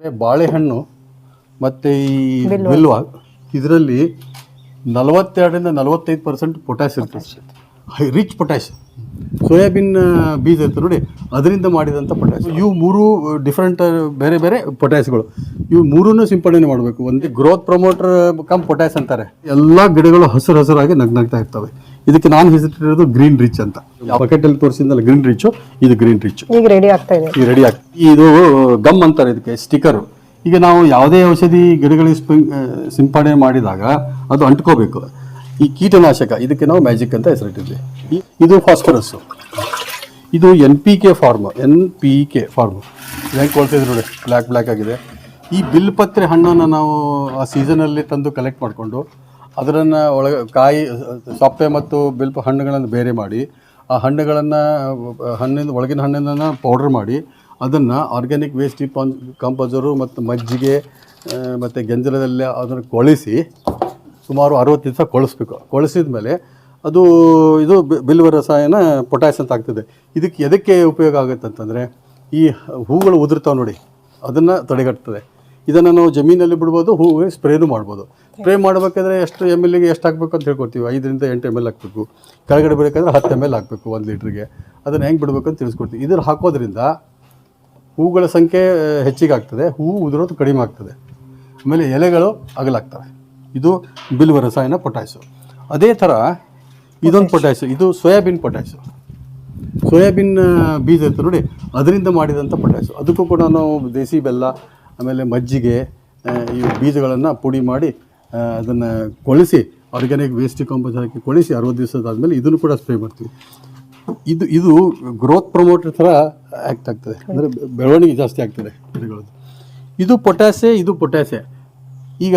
ಬಾಳೆಹಣ್ಣು ಮತ್ತು ಈ ಬಿಲ್ವ. ಇದರಲ್ಲಿ ನಲವತ್ತೆರಡರಿಂದ ನಲವತ್ತೈದು ಪರ್ಸೆಂಟ್ ಪೊಟ್ಯಾಶ್ ಇರ್ತದೆ. ಹೈ ರಿಚ್ ಪೊಟ್ಯಾಶ್ ಸೋಯಾಬೀನ್ ಬೀಜ ಇರ್ತದೆ ನೋಡಿ ಅದರಿಂದ ಮಾಡಿದಂಥ ಪೊಟ್ಯಾಶ್ ಇವು ಮೂರು ಡಿಫ್ರೆಂಟ್ ಬೇರೆ ಬೇರೆ ಪೊಟ್ಯಾಶ್ಗಳು ಇವು ಮೂರನ್ನು ಸಿಂಪಡಣೆ ಮಾಡಬೇಕು. ಒಂದು ಗ್ರೋತ್ ಪ್ರಮೋಟರ್ ಕಮ್ ಪೊಟ್ಯಾಶ್ ಅಂತಾರೆ. ಎಲ್ಲ ಗಿಡಗಳು ಹಸಿರು ಹಸಿರಾಗಿ ನಗ್ನಾಗ್ತಾ ಇರ್ತವೆ. ಇದಕ್ಕೆ ನಾನು ಹೆಸರಿಟ್ಟಿರೋದು ಗ್ರೀನ್ ರಿಚ್ ಅಂತ. ಬಕೆಟಲ್ಲಿ ತೋರಿಸಿದ್ನಲ್ಲ ಗ್ರೀನ್ ರಿಚ್ ಇದು ಗ್ರೀನ್ ರಿಚ್ ಈಗ ರೆಡಿ ಆಗ್ತಾ ಇದೆ. ಈ ರೆಡಿ ಆಗ್ತದೆ ಇದು ಗಮ್ ಅಂತಾರೆ ಇದಕ್ಕೆ ಸ್ಟಿಕ್ಕರ್ ಈಗ ನಾವು ಯಾವುದೇ ಔಷಧಿ ಗಿಡಗಳಿಗೆ ಸ್ಪಿಂ- ಸಿಂಪಡಣೆ ಮಾಡಿದಾಗ ಅದು ಅಂಟ್ಕೋಬೇಕು. ಈ ಕೀಟನಾಶಕ ಇದಕ್ಕೆ ನಾವು ಮ್ಯಾಜಿಕ್ ಅಂತ ಹೆಸರಿಟ್ಟಿದ್ವಿ. ಇದು ಫಾಸ್ಫರಸ್ ಇದು N P K form N P K form ಹೆಂಗೆ ಕೊಳ್ತಿದ್ರು ನೋಡಿ ಬ್ಲ್ಯಾಕ್ ಬ್ಲ್ಯಾಕ್ ಆಗಿದೆ. ಈ ಬಿಲ್ಪತ್ರೆ ಹಣ್ಣನ್ನು ನಾವು ಆ ಸೀಸನಲ್ಲಿ ತಂದು ಕಲೆಕ್ಟ್ ಮಾಡಿಕೊಂಡು ಅದನ್ನು ಒಳಗೆ ಕಾಯಿ, ಸೊಪ್ಪೆ ಮತ್ತು ಬಿಲ್ಪ ಹಣ್ಣುಗಳನ್ನು ಬೇರೆ ಮಾಡಿ, ಆ ಹಣ್ಣುಗಳನ್ನು ಹಣ್ಣಿನ ಒಳಗಿನ ಹಣ್ಣಿನ ಪೌಡ್ರ್ ಮಾಡಿ, ಅದನ್ನು ಆರ್ಗ್ಯಾನಿಕ್ ವೇಸ್ಟ್ ಕಂಪೋಸರು ಮತ್ತು ಮಜ್ಜಿಗೆ ಮತ್ತು ಗೆಂಜಲದಲ್ಲಿ ಅದನ್ನು ಕೊಳಿಸಿ, ಸುಮಾರು ಅರವತ್ತು ದಿವಸ ಕೊಳಿಸ್ಬೇಕು. ಕೊಳಿಸಿದ ಮೇಲೆ ಅದು, ಇದು ಬಿಲ್ವ ರಸಾಯನ ಪೊಟ್ಯಾಶ್ ಅಂತ ಆಗ್ತದೆ. ಇದಕ್ಕೆ ಎದಕ್ಕೆ ಉಪಯೋಗ ಆಗುತ್ತೆ ಅಂತಂದರೆ, ಈ ಹೂಗಳು ಉದುರ್ತಾವೆ ನೋಡಿ, ಅದನ್ನು ತಡೆಗಟ್ತದೆ. ಇದನ್ನು ನಾವು ಜಮೀನಲ್ಲಿ ಬಿಡ್ಬೋದು ಹೂವಿಗೆ ಸ್ಪ್ರೇನು ಮಾಡ್ಬೋದು. ಸ್ಪ್ರೇ ಮಾಡಬೇಕಾದ್ರೆ ಎಷ್ಟು ಎಂ ಎಲ್ಗೆ ಎಷ್ಟು ಹಾಕಬೇಕು ಅಂತ ಹೇಳ್ಕೊಡ್ತೀವಿ. ಐದರಿಂದ ಎಂಟು ಎಂ ಎಲ್ ಹಾಕಬೇಕು ಕೆಳಗಡೆ ಬಿಡಬೇಕಾದ್ರೆ ಹತ್ತು ಎಂ ಎಲ್ ಹಾಕಬೇಕು ಒಂದು ಲೀಟ್ರಿಗೆ. ಅದನ್ನು ಹೆಂಗೆ ಬಿಡಬೇಕು ಅಂತ ತಿಳಿಸ್ಕೊಡ್ತೀವಿ. ಇದ್ರ ಹಾಕೋದ್ರಿಂದ ಹೂಗಳ ಸಂಖ್ಯೆ ಹೆಚ್ಚಿಗೆ ಆಗ್ತದೆ. ಹೂವು ಉದುರೋದು ಕಡಿಮೆ ಆಗ್ತದೆ. ಆಮೇಲೆ ಎಲೆಗಳು ಅಗಲಾಗ್ತವೆ. ಇದು ಬಿಲ್ವ ರಸಾಯನ ಪೊಟ್ಯಾಸು. ಅದೇ ಥರ ಇದೊಂದು ಪೊಟ್ಯಾಸು. ಇದು ಸೋಯಾಬೀನ್ ಪೊಟ್ಯಾಸು. ಸೋಯಾಬೀನ್ ಬೀಜ ಇತ್ತು ನೋಡಿ ಅದರಿಂದ ಮಾಡಿದಂಥ ಪೊಟ್ಯಾಸು. ಅದಕ್ಕೂ ಕೂಡ ನಾವು ದೇಸಿ ಬೆಲ್ಲ ಆಮೇಲೆ ಮಜ್ಜಿಗೆ ಈ ಬೀಜಗಳನ್ನು ಪುಡಿ ಮಾಡಿ ಅದನ್ನು ಕೊಳಿಸಿ, ಆರ್ಗ್ಯಾನಿಕ್ ವೇಸ್ಟ್ ಕಾಂಪೋಸ್ ಹಾಕಿ ಕೊಳಿಸಿ ಅರವತ್ತು ದಿವಸದಾದಮೇಲೆ ಇದನ್ನು ಕೂಡ ಸ್ಪ್ರೇ ಮಾಡ್ತೀವಿ. ಇದು ಇದು ಗ್ರೋತ್ ಪ್ರಮೋಟರ್ ಥರ ಆ್ಯಕ್ಟ್ ಆಗ್ತದೆ. ಅಂದರೆ ಬೆಳವಣಿಗೆ ಜಾಸ್ತಿ ಆಗ್ತದೆ ಗಿಡಗಳದ್ದು ಇದು ಪೊಟ್ಯಾಸೆ ಇದು ಪೊಟ್ಯಾಸೆ ಈಗ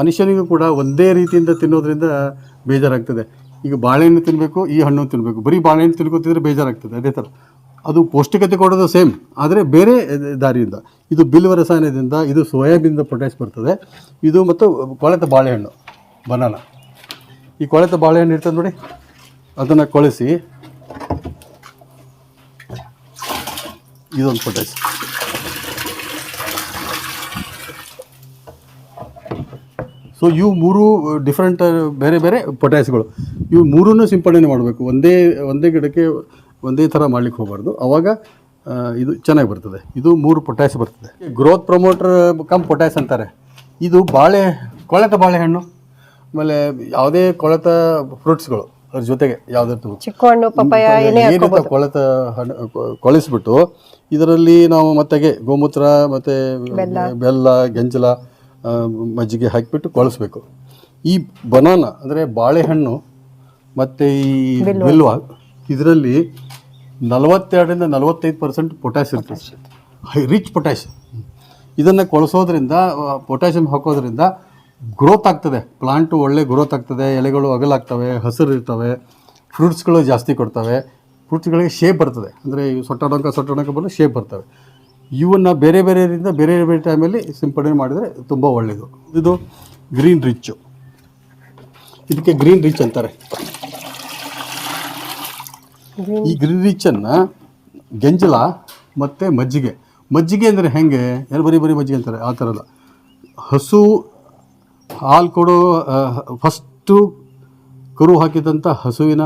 ಮನುಷ್ಯನಿಗೂ ಕೂಡ ಒಂದೇ ರೀತಿಯಿಂದ ತಿನ್ನೋದ್ರಿಂದ ಬೇಜಾರಾಗ್ತದೆ. ಈಗ ಬಾಳೆಹಣ್ಣು ತಿನ್ನಬೇಕು ಈ ಹಣ್ಣು ತಿನ್ನಬೇಕು ಬರೀ ಬಾಳೆಹಣ್ಣು ತಿನ್ಕೋತಿದ್ರೆ ಬೇಜಾರಾಗ್ತದೆ, ಅದೇ ಥರ. ಅದು ಪೌಷ್ಟಿಕತೆ ಕೊಡೋದು ಸೇಮ್ ಆದರೆ ಬೇರೆ ದಾರಿಯಿಂದ. ಇದು ಬಿಲ್ವ ರಸಾಯನದಿಂದ, ಇದು ಸೋಯಾಬೀನಿಂದ ಪೊಟ್ಯಾಶ್ ಬರ್ತದೆ. ಇದು ಮತ್ತು ಕೊಳೆತ ಬಾಳೆಹಣ್ಣು ಬನಾನ ಈ ಕೊಳೆತ ಬಾಳೆಹಣ್ಣು ಇರ್ತದೆ ನೋಡಿ, ಅದನ್ನು ಕೊಳೆಸಿ, ಇದೊಂದು ಪೊಟ್ಯಾಸ್ ಸೊ ಇವು ಮೂರು ಡಿಫ್ರೆಂಟ್ ಬೇರೆ ಬೇರೆ ಪೊಟ್ಯಾಸ್ಗಳು ಇವು ಮೂರನ್ನು ಸಿಂಪಡಣೆ ಮಾಡಬೇಕು. ಒಂದೇ ಒಂದೇ ಗಿಡಕ್ಕೆ ಒಂದೇ ಥರ ಮಾಡ್ಲಿಕ್ಕೆ ಹೋಗಬಾರ್ದು. ಅವಾಗ ಇದು ಚೆನ್ನಾಗಿ ಬರ್ತದೆ. ಇದು ಮೂರು ಪೊಟ್ಯಾಸ್ ಬರ್ತದೆ. ಗ್ರೋತ್ ಪ್ರಮೋಟರ್ ಕಮ್ ಪೊಟ್ಯಾಶ್ ಅಂತಾರೆ. ಇದು ಬಾಳೆ ಕೊಳೆತ ಬಾಳೆಹಣ್ಣು ಆಮೇಲೆ ಯಾವುದೇ ಕೊಳೆತ ಫ್ರೂಟ್ಸ್ಗಳು ಅದ್ರ ಜೊತೆಗೆ ಯಾವುದೇ ಚಿಕ್ಕು ಹಣ್ಣು ಪಪ್ಪಾಯ ಏನೇ ಏನಿರ್ತಾವೆ ಕೊಳೆತ ಹಣ್ಣು ಕೊಳಿಸ್ಬಿಟ್ಟು ಇದರಲ್ಲಿ ನಾವು ಮತ್ತೆಗೆ ಗೋಮೂತ್ರ ಮತ್ತು ಬೆಲ್ಲ. ಗೆಂಜಲ ಆ, ಮಜ್ಜಿಗೆ ಹಾಕಿಬಿಟ್ಟು ಕೊಳಿಸ್ಬೇಕು. ಈ ಬನಾನ ಅಂದರೆ ಬಾಳೆಹಣ್ಣು ಮತ್ತು ಈ ಬಿಲ್ವ. ಇದರಲ್ಲಿ ನಲವತ್ತೆರಡರಿಂದ ನಲವತ್ತೈದು ಪರ್ಸೆಂಟ್ ಪೊಟ್ಯಾಶ್ ಇರ್ತದೆ ಹೈ ರಿಚ್ ಪೊಟ್ಯಾಶ್ ಇದನ್ನು ಕೊಳಿಸೋದ್ರಿಂದ ಪೊಟ್ಯಾಷಿಯಮ್ ಹಾಕೋದ್ರಿಂದ ಗ್ರೋತ್ ಆಗ್ತದೆ. ಪ್ಲಾಂಟು ಒಳ್ಳೆ ಗ್ರೋತ್ ಆಗ್ತದೆ ಎಲೆಗಳು ಅಗಲಾಗ್ತವೆ ಹಸಿರು ಇರ್ತವೆ ಫ್ರೂಟ್ಸ್ಗಳು ಜಾಸ್ತಿ ಕೊಡ್ತವೆ ಫ್ರೂಟ್ಸ್ಗಳಿಗೆ ಶೇಪ್ ಬರ್ತದೆ. ಅಂದರೆ ಇವು ಸೊಟ್ಟೊಣಕ ಸೊಟ್ಟೊಣಕ ಬಂದು ಶೇಪ್ ಬರ್ತವೆ. ಇವನ್ನು ಬೇರೆ ಬೇರೆಯಿಂದ ಬೇರೆ ಬೇರೆ ಟೈಮಲ್ಲಿ ಸಿಂಪಡಣೆ ಮಾಡಿದರೆ ತುಂಬ ಒಳ್ಳೆಯದು ಇದು ಗ್ರೀನ್ ರಿಚ್ಚು. ಇದಕ್ಕೆ ಗ್ರೀನ್ ರಿಚ್ ಅಂತಾರೆ. ಈ ಗ್ರೀನ್ ರೀಚನ್ನು ಗೆಂಜಲ ಮತ್ತು ಮಜ್ಜಿಗೆ. ಮಜ್ಜಿಗೆ ಅಂದರೆ ಹೆಂಗೆ? ಎಲ್ಲ ಬರೀ ಬರೀ ಮಜ್ಜಿಗೆ ಅಂತಾರೆ, ಆ ಥರ ಅಲ್ಲ. ಹಸು, ಹಾಲು ಕೊಡೋ ಫಸ್ಟು ಕರು ಹಾಕಿದಂಥ ಹಸುವಿನ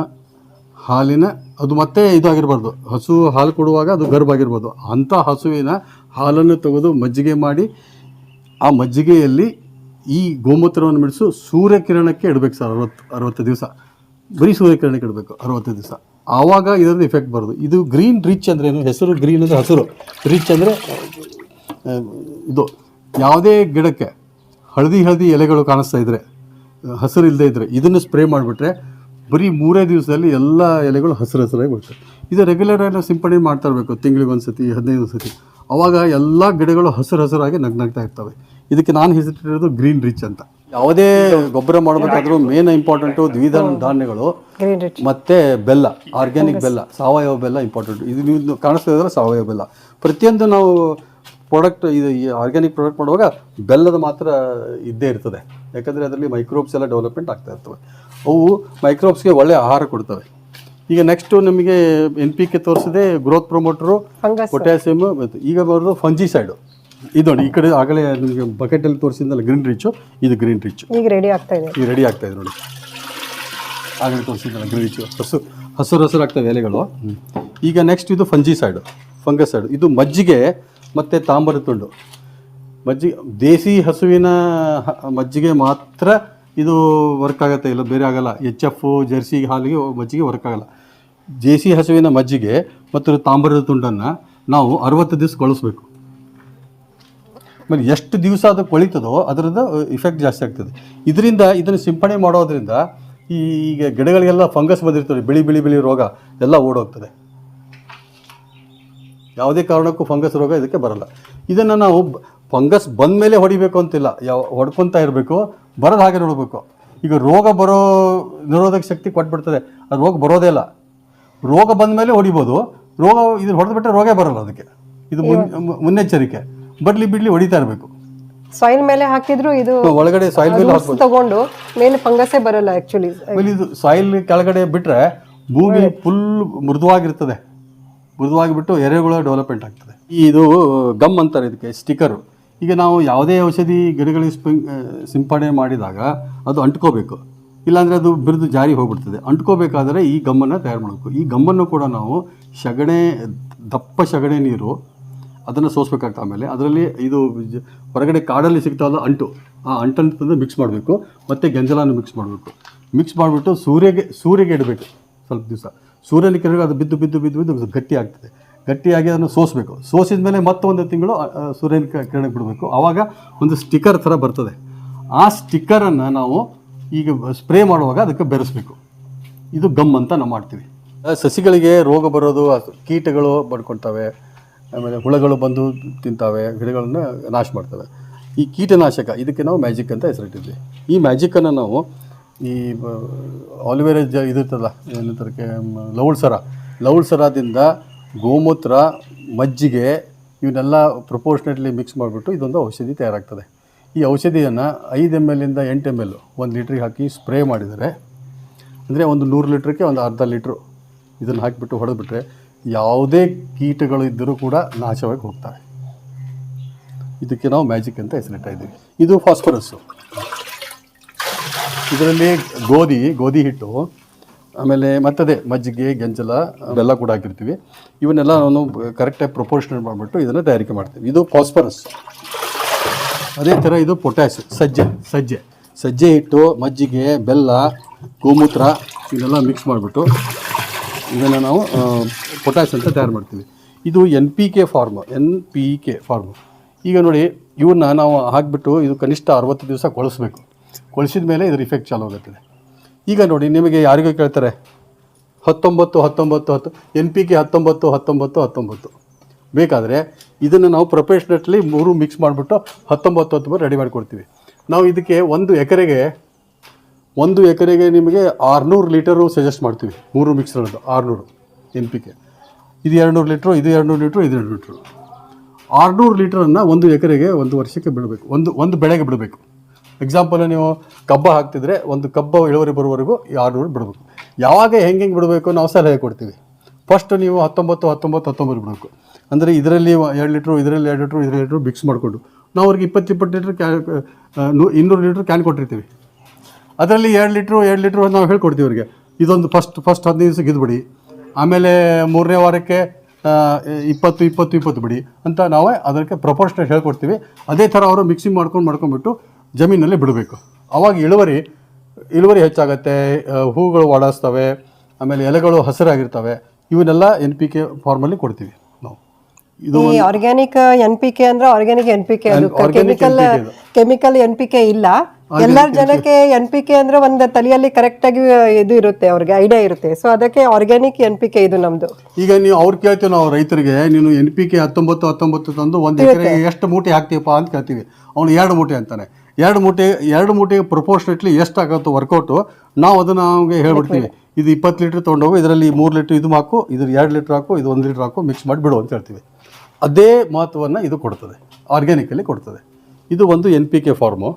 ಹಾಲಿನ, ಅದು ಮತ್ತೆ ಇದಾಗಿರ್ಬಾರ್ದು. ಹಸು ಹಾಲು ಕೊಡುವಾಗ ಅದು ಗರ್ಭ ಆಗಿರ್ಬೋದು ಅಂಥ ಹಸುವಿನ ಹಾಲನ್ನು ತೆಗೆದು ಮಜ್ಜಿಗೆ ಮಾಡಿ, ಆ ಮಜ್ಜಿಗೆಯಲ್ಲಿ ಈ ಗೋಮೂತ್ರವನ್ನು ಮಿಡಿಸು ಸೂರ್ಯಕಿರಣಕ್ಕೆ ಇಡಬೇಕು ಸರ್, ಅರವತ್ತು ಅರವತ್ತು ದಿವಸ. ಬರೀ ಸೂರ್ಯಕಿರಣಕ್ಕೆ ಇಡಬೇಕು ಅರವತ್ತು ದಿವಸ. ಆವಾಗ ಇದರಲ್ಲಿ ಇಫೆಕ್ಟ್ ಬರೋದು. ಇದು ಗ್ರೀನ್ ರಿಚ್ ಅಂದರೆ ಏನು? ಹೆಸರು ಗ್ರೀನ್ ಅಂದರೆ ಹಸಿರು. ರಿಚ್ ಅಂದರೆ ಇದು. ಯಾವುದೇ ಗಿಡಕ್ಕೆ ಹಳದಿ ಹಳದಿ ಎಲೆಗಳು ಕಾಣಿಸ್ತಾ ಇದ್ದರೆ ಹಸಿರು ಇಲ್ಲದೆ ಇದ್ದರೆ ಇದನ್ನು ಸ್ಪ್ರೇ ಮಾಡಿಬಿಟ್ರೆ ಬರೀ ಮೂರೇ ದಿವಸದಲ್ಲಿ ಎಲ್ಲ ಎಲೆಗಳು ಹಸಿರು ಹಸಿರಾಗಿ ಬರ್ತವೆ ಇದು ರೆಗ್ಯುಲರ್ ಆಗಿ ಸಿಂಪಡಣೆ ಮಾಡ್ತಾ ಇರಬೇಕು. ತಿಂಗಳಿಗೆ ಒಂದು ಸತಿ ಹದಿನೈದು ಸತಿ. ಅವಾಗ ಎಲ್ಲ ಗಿಡಗಳು ಹಸಿರು ಹಸಿರಾಗಿ ನಗ್ನಗ್ತಾ ಇರ್ತವೆ. ಇದಕ್ಕೆ ನಾನು ಹೆಸರಿಟ್ಟಿರೋದು ಗ್ರೀನ್ ರಿಚ್ ಅಂತ. ಯಾವುದೇ ಗೊಬ್ಬರ ಮಾಡಬೇಕಾದ್ರೂ ಮೇನ್ ಇಂಪಾರ್ಟೆಂಟು ದ್ವಿದಳ ಧಾನ್ಯಗಳು ಮತ್ತೆ ಬೆಲ್ಲ ಆರ್ಗ್ಯಾನಿಕ್ ಬೆಲ್ಲ ಸಾವಯವ ಬೆಲ್ಲ ಇಂಪಾರ್ಟೆಂಟ್ ಇದು ನೀವು ಕಾಣಿಸ್ತಾ ಇದ್ರೆ ಸಾವಯವ ಬೆಲ್ಲ. ಪ್ರತಿಯೊಂದು ನಾವು ಪ್ರಾಡಕ್ಟ್ ಇದು ಈ ಆರ್ಗ್ಯಾನಿಕ್ ಪ್ರಾಡಕ್ಟ್ ಮಾಡುವಾಗ ಬೆಲ್ಲದ ಮಾತ್ರ ಇದ್ದೇ ಇರ್ತದೆ. ಯಾಕಂದರೆ ಅದರಲ್ಲಿ ಮೈಕ್ರೋಬ್ಸ್ ಎಲ್ಲ ಡೆವಲಪ್ಮೆಂಟ್ ಆಗ್ತಾ ಇರ್ತವೆ. ಅವು ಮೈಕ್ರೋಬ್ಸ್ಗೆ ಒಳ್ಳೆ ಆಹಾರ ಕೊಡ್ತವೆ. ಈಗ ನೆಕ್ಸ್ಟು ನಿಮಗೆ ಎನ್ ಪಿ ಕೆ ತೋರಿಸಿದೆ ಗ್ರೋತ್ ಪ್ರೊಮೋಟ್ರು ಪೊಟ್ಯಾಸಿಯಮ್ ಈಗ ಬರೋದು ಫಂಜಿಸೈಡು ಇದು ನೋಡಿ ಈ ಕಡೆ ಆಗಲೇ ನಿಮಗೆ ಬಕೆಟಲ್ಲಿ ತೋರಿಸಿದ್ದಲ್ಲ ಗ್ರೀನ್ ರಿಚ್ಚು ಇದು ಗ್ರೀನ್ ರಿಚ್ಚು ಈಗ ರೆಡಿ ಆಗ್ತಾ ಇದೆ. ಈಗ ರೆಡಿ ಆಗ್ತಾ ಇದೆ ನೋಡಿ. ಆಗಲೇ ತೋರಿಸಿದ್ನಲ್ಲ ಗ್ರೀನ್ ರಿಚ್ಚು ಹಸು ಹಸಿರು ಹಸಿರು ಆಗ್ತವೆ ಎಲೆಗಳು. ಈಗ ನೆಕ್ಸ್ಟ್ ಇದು ಫಂಜಿ ಸೈಡು ಫಂಗಸ್ ಸೈಡು ಇದು ಮಜ್ಜಿಗೆ ಮತ್ತು ತಾಂಬರ ತುಂಡು. ಮಜ್ಜಿಗೆ ದೇಸಿ ಹಸುವಿನ ಮಜ್ಜಿಗೆ ಮಾತ್ರ ಇದು ವರ್ಕ್ ಆಗುತ್ತೆ ಇಲ್ಲ ಬೇರೆ ಆಗಲ್ಲ. ಎಚ್ ಎಫ್ ಜರ್ಸಿ ಹಾಲಿಗೆ ಮಜ್ಜಿಗೆ ವರ್ಕ್ ಆಗಲ್ಲ. ದೇಸಿ ಹಸುವಿನ ಮಜ್ಜಿಗೆ ಮತ್ತು ತಾಂಬರದ ತುಂಡನ್ನು ನಾವು ಅರವತ್ತು ದಿವಸ ಕಳಿಸ್ಬೇಕು. ಆಮೇಲೆ ಎಷ್ಟು ದಿವಸ ಅದು ಕೊಳಿತದೋ ಅದರದ್ದು ಇಫೆಕ್ಟ್ ಜಾಸ್ತಿ ಆಗ್ತದೆ. ಇದರಿಂದ ಇದನ್ನು ಸಿಂಪಡಣೆ ಮಾಡೋದ್ರಿಂದ ಈ ಈಗ ಗಿಡಗಳಿಗೆಲ್ಲ ಫಂಗಸ್ ಬಂದಿರ್ತದೆ ಬಿಳಿ ಬಿಳಿ ಬಿಳಿ ರೋಗ ಎಲ್ಲ ಓಡೋಗ್ತದೆ. ಯಾವುದೇ ಕಾರಣಕ್ಕೂ ಫಂಗಸ್ ರೋಗ ಇದಕ್ಕೆ ಬರಲ್ಲ. ಇದನ್ನು ನಾವು ಫಂಗಸ್ ಬಂದ ಮೇಲೆ ಹೊಡಿಬೇಕು ಅಂತಿಲ್ಲ. ಯಾವ ಹೊಡ್ಕೊತಾ ಇರಬೇಕು ಬರೋದು ಹಾಗೆ ನೋಡಬೇಕು. ಈಗ ರೋಗ ಬರೋ ನಿರೋಧಕ ಶಕ್ತಿ ಕೊಟ್ಬಿಡ್ತದೆ. ಅದು ರೋಗ ಬರೋದೇ ಇಲ್ಲ. ರೋಗ ಬಂದ ಮೇಲೆ ಹೊಡಿಬೋದು. ರೋಗ ಇದನ್ನು ಹೊಡೆದು ಬಿಟ್ಟರೆ ರೋಗೇ ಬರಲ್ಲ ಅದಕ್ಕೆ. ಇದು ಮುನ್ ಮುನ್ನೆಚ್ಚರಿಕೆ. ಬರಲಿ ಬಿಡ್ಲಿ ಹೊಡಿತಾ ಇರಬೇಕು. ಸಾಯಿಲ್ ಮೇಲೆ ಹಾಕಿದ್ರು ಇದು ಒಳಗಡೆ ಸಾಯಿಲ್ ಮೇಲೆ ತಗೊಂಡು ಮೇಲೆ ಫಂಗಸೇ ಬರಲ್ಲ ಆಕ್ಚುಲಿ ಆಮೇಲೆ ಇದು ಸಾಯಿಲ್ ಕೆಳಗಡೆ ಬಿಟ್ರೆ ಭೂಮಿ ಫುಲ್ ಮೃದುವಾಗಿರ್ತದೆ. ಮೃದುವಾಗಿಬಿಟ್ಟು ಎರೆಗಳ ಡೆವಲಪ್ಮೆಂಟ್ ಆಗ್ತದೆ. ಇದು ಗಮ್ ಅಂತಾರೆ ಇದಕ್ಕೆ ಸ್ಟಿಕರು ಈಗ ನಾವು ಯಾವುದೇ ಔಷಧಿ ಗಿಡಗಳಿಗೆ ಸ್ಪಿಂಗ್ ಸಿಂಪಡಣೆ ಮಾಡಿದಾಗ ಅದು ಅಂಟ್ಕೋಬೇಕು. ಇಲ್ಲಾಂದರೆ ಅದು ಬಿರಿದು ಜಾರಿ ಹೋಗ್ಬಿಡ್ತದೆ. ಅಂಟ್ಕೋಬೇಕಾದರೆ ಈ ಗಮ್ಮನ್ನು ತಯಾರು ಮಾಡಬೇಕು. ಈ ಗಮ್ಮನ್ನು ಕೂಡ ನಾವು ಸಗಣೆ ದಪ್ಪ ಸಗಣೆ ನೀರು ಅದನ್ನು ಸೋಸ್ಬೇಕಾಗ್ತದೆ ಆಮೇಲೆ ಅದರಲ್ಲಿ ಇದು ಹೊರಗಡೆ ಕಾಡಲ್ಲಿ ಸಿಗ್ತಾವಲ್ಲ ಅಂಟು, ಆ ಅಂಟನ್ನು ತಂದು ಮಿಕ್ಸ್ ಮಾಡಬೇಕು, ಮತ್ತು ಗೆಂಜಲನ್ನು ಮಿಕ್ಸ್ ಮಾಡಬೇಕು. ಮಿಕ್ಸ್ ಮಾಡಿಬಿಟ್ಟು ಸೂರ್ಯಗೆ ಸೂರ್ಯಗೆ ಇಡಬೇಕು ಸ್ವಲ್ಪ ದಿವಸ. ಸೂರ್ಯನ ಕೆಳಗೆ ಅದು ಬಿದ್ದು ಬಿದ್ದು ಬಿದ್ದು ಬಿದ್ದು ಗಟ್ಟಿ ಆಗ್ತದೆ. ಗಟ್ಟಿಯಾಗಿ ಅದನ್ನು ಸೋಸಬೇಕು. ಸೋಸಿದ ಮೇಲೆ ಮತ್ತೊಂದು ತಿಂಗಳು ಸೂರ್ಯನ ಕಿರಣಕ್ಕೆ ಬಿಡಬೇಕು. ಆವಾಗ ಒಂದು ಸ್ಟಿಕ್ಕರ್ ಥರ ಬರ್ತದೆ. ಆ ಸ್ಟಿಕ್ಕರನ್ನು ನಾವು ಈಗ ಸ್ಪ್ರೇ ಮಾಡುವಾಗ ಅದಕ್ಕೆ ಬೆರೆಸ್ಬೇಕು. ಇದು ಗಮ್ ಅಂತ ನಾವು ಮಾಡ್ತೀವಿ. ಸಸಿಗಳಿಗೆ ರೋಗ ಬರೋದು ಕೀಟಗಳು ಬಡ್ಕೊಳ್ತವೆ ಆಮೇಲೆ ಹುಳಗಳು ಬಂದು ತಿಂತಾವೆ, ಗಿಡಗಳನ್ನ ನಾಶ ಮಾಡ್ತವೆ. ಈ ಕೀಟನಾಶಕ, ಇದಕ್ಕೆ ನಾವು ಮ್ಯಾಜಿಕ್ ಅಂತ ಹೆಸರಿಟ್ಟಿದ್ವಿ. ಈ ಮ್ಯಾಜಿಕ್ಕನ್ನು ನಾವು ಈ ಆಲಿವೇರ ಜ ಇದಿರ್ತಲ್ಲ ಏನಂತಾರೆ ಲವಳ್ ಸರ. ಲವಳ್ ಸರದಿಂದ ಗೋಮೂತ್ರ, ಮಜ್ಜಿಗೆ ಇವನ್ನೆಲ್ಲ ಪ್ರೊಪೋರ್ಷನೇಟ್ಲಿ ಮಿಕ್ಸ್ ಮಾಡಿಬಿಟ್ಟು ಇದೊಂದು ಔಷಧಿ ತಯಾರಾಗ್ತದೆ. ಈ ಔಷಧಿಯನ್ನು ಐದು ಎಂ ಎಲ್ಲಿಂದ ಎಂಟು ಎಂ ಎಲ್ ಒಂದು ಲೀಟ್ರಿಗೆ ಹಾಕಿ ಸ್ಪ್ರೇ ಮಾಡಿದರೆ, ಅಂದರೆ ಒಂದು ನೂರು ಲೀಟ್ರಿಗೆ ಒಂದು ಅರ್ಧ ಲೀಟ್ರು ಇದನ್ನು ಹಾಕಿಬಿಟ್ಟು ಹೊಡೆದ್ಬಿಟ್ರೆ ಯಾವುದೇ ಕೀಟಗಳು ಇದ್ದರೂ ಕೂಡ ನಾಶವಾಗಿ ಹೋಗ್ತವೆ. ಇದಕ್ಕೆ ನಾವು ಮ್ಯಾಜಿಕ್ ಅಂತ ಹೆಸರಿಟ್ಟ ಇದ್ದೀವಿ. ಇದು ಫಾಸ್ಫರಸ್ಸು. ಇದರಲ್ಲಿ ಗೋಧಿ ಗೋಧಿ ಹಿಟ್ಟು, ಆಮೇಲೆ ಮತ್ತದೇ ಮಜ್ಜಿಗೆ, ಗೆಂಜಲ ಅವೆಲ್ಲ ಕೂಡ ಹಾಕಿರ್ತೀವಿ. ಇವನ್ನೆಲ್ಲ ನಾನು ಕರೆಕ್ಟಾಗಿ ಪ್ರಪೋರ್ಷನಲ್ ಮಾಡಿಬಿಟ್ಟು ಇದನ್ನು ತಯಾರಿಕೆ ಮಾಡ್ತೀವಿ. ಇದು ಫಾಸ್ಫರಸ್ ಅದೇ ಥರ ಇದು ಪೊಟ್ಯಾಶ್ ಸಜ್ಜೆ ಸಜ್ಜೆ. ಸಜ್ಜೆ ಹಿಟ್ಟು, ಮಜ್ಜಿಗೆ, ಬೆಲ್ಲ, ಗೋಮೂತ್ರ ಇದೆಲ್ಲ ಮಿಕ್ಸ್ ಮಾಡಿಬಿಟ್ಟು ಇದನ್ನು ನಾವು ಪೊಟ್ಯಾಶ್ ಅಂತ ತಯಾರು ಮಾಡ್ತೀವಿ. ಇದು N P K form N P K form ಈಗ ನೋಡಿ ಇವನ್ನ ನಾವು ಹಾಕಿಬಿಟ್ಟು ಇದು ಕನಿಷ್ಠ ಅರವತ್ತು ದಿವಸ ಕೊಳಿಸ್ಬೇಕು. ಕೊಳಿಸಿದ ಮೇಲೆ ಇದ್ರ ಇಫೆಕ್ಟ್ ಚಾಲು ಆಗುತ್ತದೆ. ಈಗ ನೋಡಿ, ನಿಮಗೆ ಯಾರಿಗೂ ಕೇಳ್ತಾರೆ, ಹತ್ತೊಂಬತ್ತು ಹತ್ತೊಂಬತ್ತು, ಹತ್ತು ಎನ್ ಪಿ ಕೆ ಹತ್ತೊಂಬತ್ತು ಹತ್ತೊಂಬತ್ತು ಹತ್ತೊಂಬತ್ತು. ಬೇಕಾದರೆ ಇದನ್ನು ನಾವು ಪ್ರೊಫೆಷ್ನಟ್ಲಿ ಮೂರು ಮಿಕ್ಸ್ ಮಾಡಿಬಿಟ್ಟು ಹತ್ತೊಂಬತ್ತು ಹತ್ತೊಂಬತ್ತು ರೆಡಿ ಮಾಡಿಕೊಡ್ತೀವಿ. ನಾವು ಇದಕ್ಕೆ ಒಂದು ಎಕರೆಗೆ ಒಂದು ಎಕರೆಗೆ ನಿಮಗೆ ಆರುನೂರು ಲೀಟರು ಸಜೆಸ್ಟ್ ಮಾಡ್ತೀವಿ. ಮೂರು ಮಿಕ್ಸ್ ಮಾಡೋದು ಆರುನೂರು ಎನ್ ಪಿ ಕೆ ಇದು ಎರಡುನೂರು ಲೀಟ್ರು, ಇದು ಎರಡುನೂರು ಲೀಟ್ರು, ಇದು ಎರಡು ಲೀಟ್ರು. ಆರುನೂರು ಲೀಟ್ರನ್ನು ಒಂದು ಎಕರೆಗೆ ಒಂದು ವರ್ಷಕ್ಕೆ ಬಿಡಬೇಕು. ಒಂದು ಒಂದು ಬೆಳೆಗೆ ಬಿಡಬೇಕು. ಎಕ್ಸಾಂಪಲ್ ನೀವು ಕಬ್ಬ ಹಾಕ್ತಿದ್ರೆ ಒಂದು ಕಬ್ಬ ಇಳುವರಿ ಬರುವವರೆಗೂ ಆರುನೂರು ಬಿಡಬೇಕು. ಯಾವಾಗ ಹೆಂಗೆ ಹೆಂಗೆ ಬಿಡಬೇಕು ನಾವು ಸಲಹೆ ಕೊಡ್ತೀವಿ. ಫಸ್ಟ್ ನೀವು ಹತ್ತೊಂಬತ್ತು ಹತ್ತೊಂಬತ್ತು ಹತ್ತೊಂಬತ್ತು ಬಿಡಬೇಕು. ಅಂದರೆ ಇದರಲ್ಲಿ ಎರಡು ಲೀಟ್ರು, ಇದರಲ್ಲಿ ಎರಡು ಲೀಟ್ರು, ಇದರಲ್ಲಿ ಲೀಟ್ರು ಮಿಕ್ಸ್ ಮಾಡಿಕೊಂಡು. ನಾವು ಅವ್ರಿಗೆ ಇಪ್ಪತ್ತು ಇಪ್ಪತ್ತು ಲೀಟ್ರ್ ಕ್ಯಾನ್ ಇನ್ನೂರು ಲೀಟ್ರ್ ಕ್ಯಾನ್ ಕೊಟ್ಟಿರ್ತೀವಿ. ಅದರಲ್ಲಿ ಎರಡು ಲೀಟ್ರು ಎರಡು ಲೀಟ್ರು ನಾವು ಹೇಳ್ಕೊಡ್ತೀವಿ ಅವರಿಗೆ ಇದೊಂದು ಫಸ್ಟ್ ಫಸ್ಟ್ ಹದಿನೈದು ದಿವಸಕ್ಕೆ ಇದು ಬಿಡಿ. ಆಮೇಲೆ ಮೂರನೇ ವಾರಕ್ಕೆ ಇಪ್ಪತ್ತು ಇಪ್ಪತ್ತು ಇಪ್ಪತ್ತು ಬಿಡಿ ಅಂತ ನಾವೇ ಅದಕ್ಕೆ ಪ್ರಪೋರ್ಷನ್ ಹೇಳ್ಕೊಡ್ತೀವಿ. ಅದೇ ಥರ ಅವರು ಮಿಕ್ಸಿಂಗ್ ಮಾಡ್ಕೊಂಡು ಮಾಡ್ಕೊಂಡ್ಬಿಟ್ಟು ಜಮೀನಲ್ಲಿ ಬಿಡಬೇಕು. ಅವಾಗ ಇಳುವರಿ ಇಳುವರಿ ಹೆಚ್ಚಾಗತ್ತೆ ಹೂಗಳು ಒಡಸ್ತವೆ ಆಮೇಲೆ ಎಲೆಗಳು ಹಸಿರಾಗಿರ್ತವೆ. ಇವನ್ನೆಲ್ಲ ಎನ್ ಪಿ ಕೆ ಫಾರ್ಮಲ್ಲಿ ಕೊಡ್ತೀವಿ ನಾವು. ಇದು ಆರ್ಗ್ಯಾನಿಕ್ ಎನ್ ಪಿ ಕೆ ಅಂದ್ರೆ organic N P K chemical chemical N P K ಇಲ್ಲ. ಎಲ್ಲರ ಜನಕ್ಕೆ ಎನ್ ಪಿ ಕೆ ಅಂದ್ರೆ ಒಂದು ತಲೆಯಲ್ಲಿ ಕರೆಕ್ಟ್ ಆಗಿ ಇದು ಇರುತ್ತೆ ಅವ್ರಿಗೆ ಐಡಿಯಾ ಇರುತ್ತೆ. ಸೊ ಅದಕ್ಕೆ ಆರ್ಗ್ಯಾನಿಕ್ ಎನ್ ಪಿ ಕೆ ಇದು ನಮ್ದು. ಈಗ ನೀವು ಅವ್ರು ಕೇಳ್ತೀವಿ ನಾವು ರೈತರಿಗೆ ನೀನು ಎನ್ ಪಿ ಕೆ ಹತ್ತೊಂಬತ್ತು ಹತ್ತೊಂಬತ್ತು ತಂದು ಒಂದು ಎಕರೆಗೆ ಎಷ್ಟು ಮೂಟೆ ಹಾಕ್ತೀವಪ್ಪ ಅಂತ ಕೇಳ್ತೀವಿ. ಅವ್ನು ಎರಡು ಮೂಟೆ ಅಂತಾನೆ. ಎರಡು ಮೂಟೆ ಎರಡು ಮೂಟೆಗೆ ಪ್ರಪೋರ್ಷನೇಟ್ಲಿ ಎಷ್ಟು ಆಗುತ್ತೋ ವರ್ಕೌಟು ನಾವು ಅದನ್ನು ಅವ್ನಿಗೆ ಹೇಳ್ಬಿಡ್ತೀವಿ. ಇದು ಇಪ್ಪತ್ತು ಲೀಟ್ರ್ ತೊಗೊಂಡೋಗು ಇದರಲ್ಲಿ ಮೂರು ಲೀಟ್ರ್ ಇದು ಹಾಕು ಇದ್ರ ಎರಡು ಲೀಟ್ರ್ ಹಾಕು ಇದು ಒಂದು ಲೀಟ್ರ್ ಹಾಕು ಮಿಕ್ಸ್ ಮಾಡಿ ಬಿಡು ಅಂತ ಹೇಳ್ತೀವಿ. ಅದೇ ಮಹತ್ವವನ್ನು ಇದು ಕೊಡ್ತದೆ ಆರ್ಗ್ಯಾನಿಕಲ್ಲಿ ಕೊಡ್ತದೆ. ಇದು ಒಂದು ಎನ್ ಪಿ ಕೆ ಫಾರ್ಮು